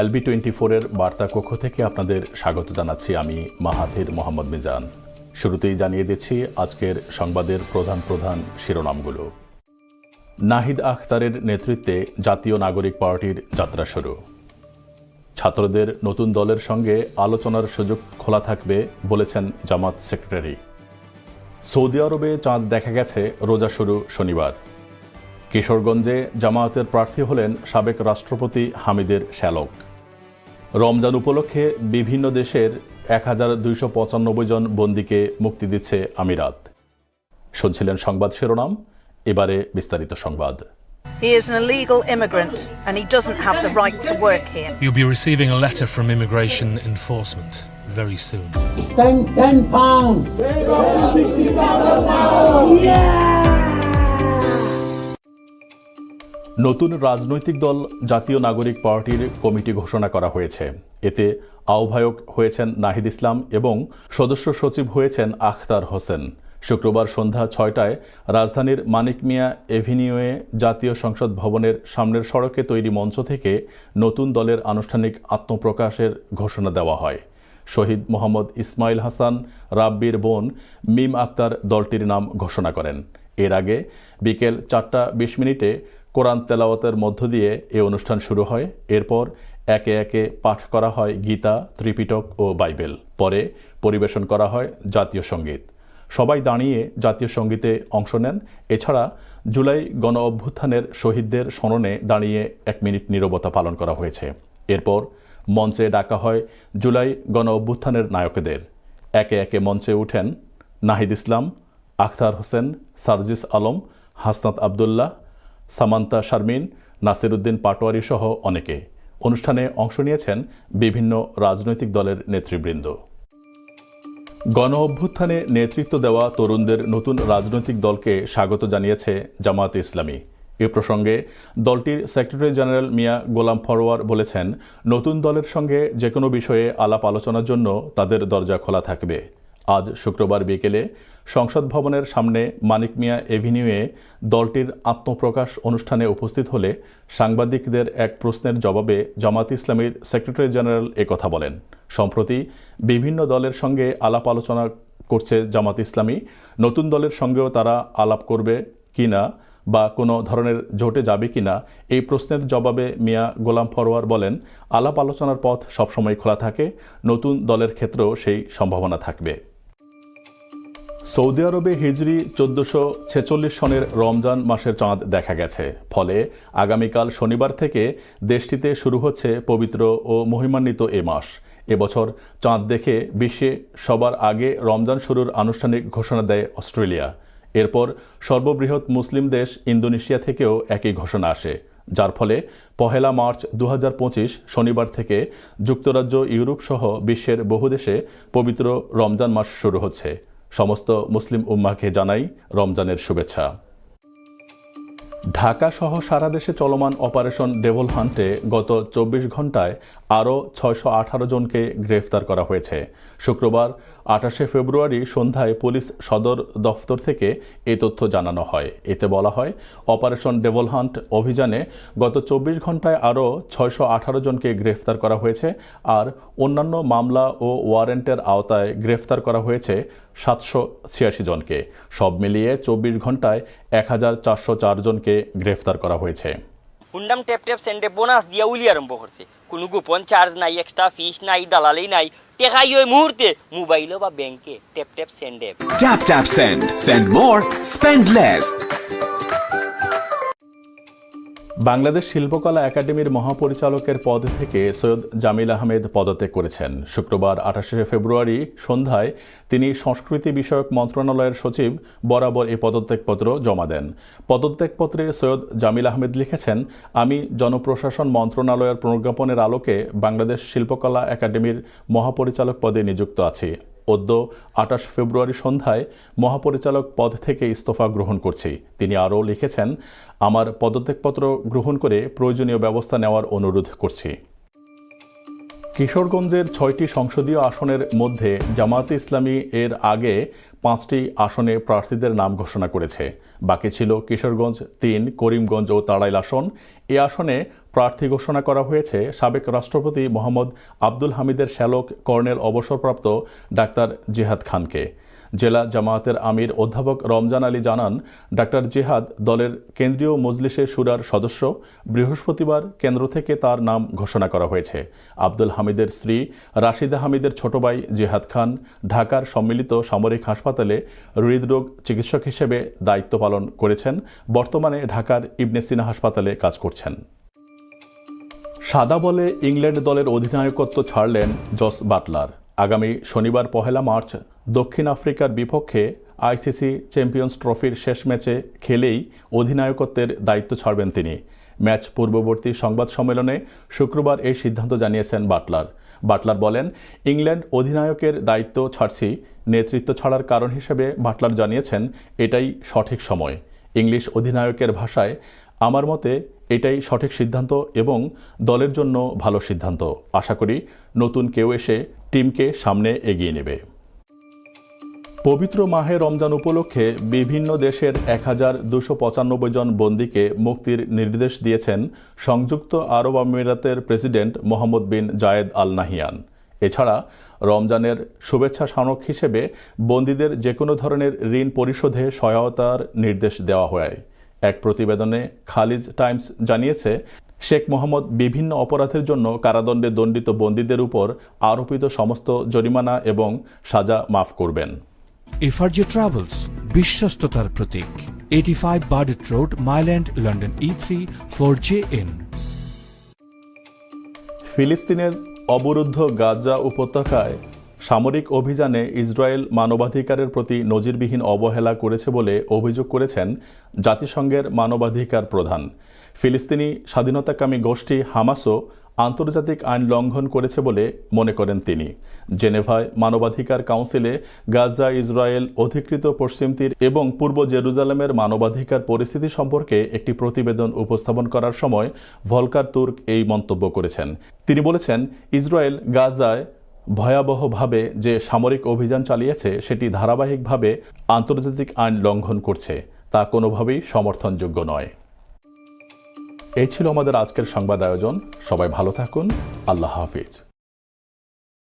LB twenty ফোরের বার্তা কক্ষ থেকে আপনাদের স্বাগত জানাচ্ছি আমি মাহাথির মোহাম্মদ মিজান। শুরুতেই জানিয়ে দিচ্ছি আজকের সংবাদের প্রধান প্রধান শিরোনামগুলো। নাহিদ আখতারের নেতৃত্বে জাতীয় নাগরিক পার্টির যাত্রা শুরু। ছাত্রদের নতুন দলের সঙ্গে আলোচনার সুযোগ খোলা থাকবে বলেছেন জামাত সেক্রেটারি। সৌদি আরবে চাঁদ দেখা গেছে, রোজা শুরু শনিবার। কিশোরগঞ্জে জামায়াতের প্রার্থী হলেন সাবেক রাষ্ট্রপতি হামিদের শ্যালক রমজান উপলক্ষে বিভিন্ন দেশের এক হাজার দুইশো পঁচানব্বই জন বন্দীকে মুক্তি দিচ্ছে আমিরাত শুনছিলেন সংবাদ শিরোনাম এবারে বিস্তারিত সংবাদ He is an illegal immigrant and he doesn't have the right to work here. You'll be receiving a letter from immigration enforcement very soon. Ten, ten pounds. নতুন রাজনৈতিক দল জাতীয় নাগরিক পার্টির কমিটি ঘোষণা করা হয়েছে। এতে আহ্বায়ক হয়েছেন নাহিদ ইসলাম এবং সদস্য সচিব হয়েছেন আখতার হোসেন। শুক্রবার সন্ধ্যা ছয়টায় রাজধানীর মানিক মিয়া এভিনিউয়ে জাতীয় সংসদ ভবনের সামনের সড়কে তৈরি মঞ্চ থেকে নতুন দলের আনুষ্ঠানিক আত্মপ্রকাশের ঘোষণা দেওয়া হয়। শহীদ মোহাম্মদ ইসমাইল হাসান, রাব্বির বোন মিম আক্তার দলটির নাম ঘোষণা করেন। এর আগে বিকেল চারটা বিশ মিনিটে কোরআন তেলাওয়াতের মধ্য দিয়ে এ অনুষ্ঠান শুরু হয়। এরপর একে একে পাঠ করা হয় গীতা, ত্রিপিটক ও বাইবেল। পরে পরিবেশন করা হয় জাতীয় সংগীত। সবাই দাঁড়িয়ে জাতীয় সঙ্গীতে অংশ নেন। এছাড়া জুলাই গণ অভ্যুত্থানের শহীদদের স্মরণে দাঁড়িয়ে এক মিনিট নীরবতা পালন করা হয়েছে। এরপর মঞ্চে ডাকা হয় জুলাই গণ অভ্যুত্থানের নায়কদের। একে একে মঞ্চে উঠেন নাহিদ ইসলাম, আখতার হোসেন, সার্জিস আলম, হাসনাত আবদুল্লাহ সামান্তা শারমিন, নাসিরুদ্দিন পাটোয়ারি সহ অনেকে অনুষ্ঠানে অংশ নিয়েছেন বিভিন্ন রাজনৈতিক দলের নেতৃবৃন্দ। গণ অভ্যুত্থানে নেতৃত্ব দেওয়া তরুণদের নতুন রাজনৈতিক দলকে স্বাগত জানিয়েছে জামায়াতে ইসলামী। এ প্রসঙ্গে দলটির সেক্রেটারি জেনারেল মিয়া গোলাম ফরওয়ার বলেছেন, নতুন দলের সঙ্গে যে কোনো বিষয়ে আলাপ আলোচনার জন্য তাদের দরজা খোলা থাকবে। আজ শুক্রবার বিকেলে সংসদ ভবনের সামনে মানিক মিয়া এভিনিউয়ে দলটির আত্মপ্রকাশ অনুষ্ঠানে উপস্থিত হলে সাংবাদিকদের এক প্রশ্নের জবাবে জামাত ইসলামীর সেক্রেটারি জেনারেল একথা বলেন। সম্প্রতি বিভিন্ন দলের সঙ্গে আলাপ আলোচনা করছে জামাত ইসলামী। নতুন দলের সঙ্গেও তারা আলাপ করবে কিনা বা কোনো ধরনের জোটে যাবে কিনা এই প্রশ্নের জবাবে মিয়া গোলাম ফরোয়ার বলেন, আলাপ আলোচনার পথ সবসময় খোলা থাকে, নতুন দলের ক্ষেত্রেও সেই সম্ভাবনা থাকবে। সৌদি আরবে হিজরি চোদ্দশো ছেচল্লিশ সনের রমজান মাসের চাঁদ দেখা গেছে। ফলে আগামীকাল শনিবার থেকে দেশটিতে শুরু হচ্ছে পবিত্র ও মহিমান্বিত এ মাস। এবছর চাঁদ দেখে বিশ্বে সবার আগে রমজান শুরুর আনুষ্ঠানিক ঘোষণা দেয় অস্ট্রেলিয়া। এরপর সর্ববৃহৎ মুসলিম দেশ ইন্দোনেশিয়া থেকেও একই ঘোষণা আসে। যার ফলে পহেলা মার্চ দু হাজার পঁচিশ শনিবার থেকে যুক্তরাজ্য, ইউরোপ সহ বিশ্বের বহু দেশে পবিত্র রমজান মাস শুরু হচ্ছে। সমস্ত মুসলিম উম্মাকে জানাই রমজানের শুভেচ্ছা। ঢাকা সহ সারা দেশে চলমান অপারেশন ডেভল হান্টে গত চব্বিশ ঘন্টায় আরও ছয়শো আঠারো জনকে গ্রেফতার করা হয়েছে। শুক্রবার আঠাশে ফেব্রুয়ারি সন্ধ্যায় পুলিশ সদর দফতর থেকে এই তথ্য জানানো হয়। এতে বলা হয়, অপারেশন ডেভল হান্ট অভিযানে গত চব্বিশ ঘন্টায় আরও ছয়শো আঠারো জনকে গ্রেফতার করা হয়েছে আর অন্যান্য মামলা ও ওয়ারেন্টের আওতায় গ্রেফতার করা হয়েছে সাতশো ছিয়াশি জনকে। সব মিলিয়ে চব্বিশ ঘন্টায় এক হাজার চারশো চার জনকে গ্রেফতার করা হয়েছে। হুন্ডাম টেপ টেপ সেন্টে বোনাস দিয়া উলি আরম্ভ করছে। কোনো গোপন চার্জ নাই এক্সট্রা ফিস নাই, দালালি নাই, টেকাই ওই মুহূর্তে মোবাইলও বা ব্যাংকে tap tap সেন্ডে। Tap tap send send more spend less. Bangladesh Shilpakala একাডেমির মহাপরিচালকের পদ থেকে সৈয়দ জামিল আহমেদ পদত্যাগ করেছেন। শুক্রবার আঠাশে ফেব্রুয়ারি সন্ধ্যায় তিনি সংস্কৃতি বিষয়ক মন্ত্রণালয়ের সচিব বরাবর এই পদত্যাগপত্র জমা দেন। পদত্যাগপত্রে সৈয়দ জামিল আহমেদ লিখেছেন, আমি জনপ্রশাসন মন্ত্রণালয়ের প্রজ্ঞাপনের আলোকে বাংলাদেশ শিল্পকলা একাডেমির মহাপরিচালক পদে নিযুক্ত আছি। অদ্য আঠাশ ফেব্রুয়ারি সন্ধ্যায় মহাপরিচালক পদ থেকে ইস্তফা গ্রহণ করছি। তিনি আরও লিখেছেন, আমার পদত্যাগপত্র গ্রহণ করে প্রয়োজনীয় ব্যবস্থা নেওয়ার অনুরোধ করছি। কিশোরগঞ্জের ছয়টি সংসদীয় আসনের মধ্যে জামায়াতে ইসলামী এর আগে পাঁচটি আসনে প্রার্থীদের নাম ঘোষণা করেছে। বাকি ছিল কিশোরগঞ্জ, তিন, করিমগঞ্জ ও তাড়াইল আসন। এ আসনে প্রার্থী ঘোষণা করা হয়েছে। সাবেক রাষ্ট্রপতি মোহাম্মদ আব্দুল হামিদের শ্যালক কর্নেল অবসরপ্রাপ্ত ডাক্তার জেহাদ খানকে। জেলা জামায়াতের আমির অধ্যাপক রমজান আলী জানান, ডাক্তার জেহাদ দলের কেন্দ্রীয় মজলিসে সুরার সদস্য। বৃহস্পতিবার কেন্দ্র থেকে তার নাম ঘোষণা করা হয়েছে। আব্দুল হামিদের স্ত্রী রাশিদা হামিদের ছোট ভাই জিহাদ খান ঢাকার সম্মিলিত সামরিক হাসপাতালে হৃদরোগ চিকিৎসক হিসেবে দায়িত্ব পালন করেছেন। বর্তমানে ঢাকার ইবনে সিনা হাসপাতালে কাজ করছেন। সাদা বলে ইংল্যান্ড দলের অধিনায়কত্ব ছাড়লেন জস বাটলার। আগামী শনিবার পহেলা মার্চ দক্ষিণ আফ্রিকার বিপক্ষে আইসিসি চ্যাম্পিয়ন্স ট্রফির শেষ ম্যাচে খেলেই অধিনায়কত্বের দায়িত্ব ছাড়বেন তিনি। ম্যাচ পূর্ববর্তী সংবাদ সম্মেলনে শুক্রবার এই সিদ্ধান্ত জানিয়েছেন বাটলার। বাটলার বলেন, ইংল্যান্ড অধিনায়কের দায়িত্ব ছাড়ছি, নেতৃত্ব ছাড়ার কারণ হিসেবে বাটলার জানিয়েছেন, এটাই সঠিক সময়। ইংলিশ অধিনায়কের ভাষায় আমার মতে এটাই সঠিক সিদ্ধান্ত এবং দলের জন্য ভালো সিদ্ধান্ত। আশা করি নতুন কেউ এসে টিমকে সামনে এগিয়ে নেবে। পবিত্র মাহে রমজান উপলক্ষে বিভিন্ন দেশের এক হাজার দুশো পঁচানব্বই জন বন্দীকে মুক্তির নির্দেশ দিয়েছেন সংযুক্ত আরব আমিরাতের president Mohammed bin Zayed Al Nahyan এছাড়া রমজানের শুভেচ্ছা স্মারক হিসেবে বন্দীদের যে কোনো ধরনের ঋণ পরিশোধে সহায়তার নির্দেশ দেওয়া হয়। এক প্রতিবেদনে খালিজ টাইমস জানিয়েছে শেখ মোহাম্মদ বিভিন্ন অপরাধের জন্য কারাদণ্ডে দণ্ডিত বন্দীদের উপর আরোপিত সমস্ত জরিমানা এবং সাজা মাফ করবেন। এফআরজে ট্রাভেলস বিশ্বস্ততার প্রতীক। Eighty five Burdett road Mile End London E three four J N ফিলিস্তিনের অবরুদ্ধ গাজা উপত্যকায় সামরিক অভিযানে ইসরায়েল মানবাধিকারের প্রতি নজিরবিহীন অবহেলা করেছে বলে অভিযোগ করেছেন জাতিসংঘের মানবাধিকার প্রধান। ফিলিস্তিনি স্বাধীনতাকামী গোষ্ঠী হামাসও আন্তর্জাতিক আইন লঙ্ঘন করেছে বলে মনে করেন তিনি। জেনেভায় মানবাধিকার কাউন্সিলে গাজা ইসরায়েল অধিকৃত পশ্চিম তীর এবং পূর্ব জেরুজালেমের মানবাধিকার পরিস্থিতি সম্পর্কে একটি প্রতিবেদন উপস্থাপন করার সময় ভলকার তুর্ক এই মন্তব্য করেছেন। তিনি বলেছেন, ইসরায়েল গাজায় ভয়াবহভাবে যে সামরিক অভিযান চালিয়েছে, সেটি ধারাবাহিকভাবে আন্তর্জাতিক আইন লঙ্ঘন করছে, তা কোনোভাবেই সমর্থনযোগ্য নয়। এই ছিল আমাদের আজকের সংবাদ আয়োজন। সবাই ভালো থাকুন। আল্লাহ হাফিজ।